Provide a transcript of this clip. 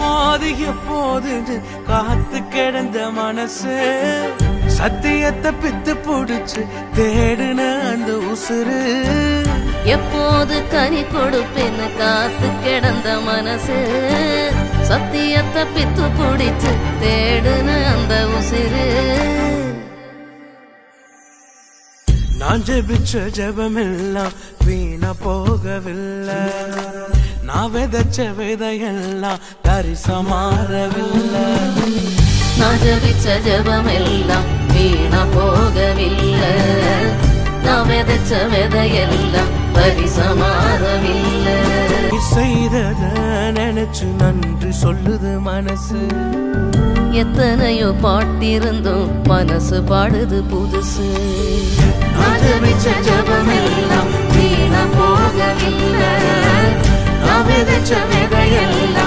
எப்போது எப்போது காத்து கிடந்த மனசு? சத்தியத்தை பித்து புடிச்சு தேடுன அந்த உசுறு. எப்போது கனி கொடுப்பேன்னு காத்து கிடந்த மனசு? சத்தியத்தை பித்து பிடிச்சு தேடுன அந்த உசிறு. நான் ஜெபிச்ச ஜெபமெல்லாம் வீணா போகவில்லை. நான் விதைச்ச விதையெல்லாம் தரிசமாறவில்லை. நான் ஜபிச்ச ஜபமெல்லாம் வீணா போகவில்லை நான் விதைச்ச விதையெல்லாம் பரிசமாறவில்லை. செய்தத நினைச்சு நன்றி சொல்லுது மனசு. எத்தனையோ பாட்டிருந்தும் மனசு பாடுது புதுசு. விதைச்ச விதையெல்லாம்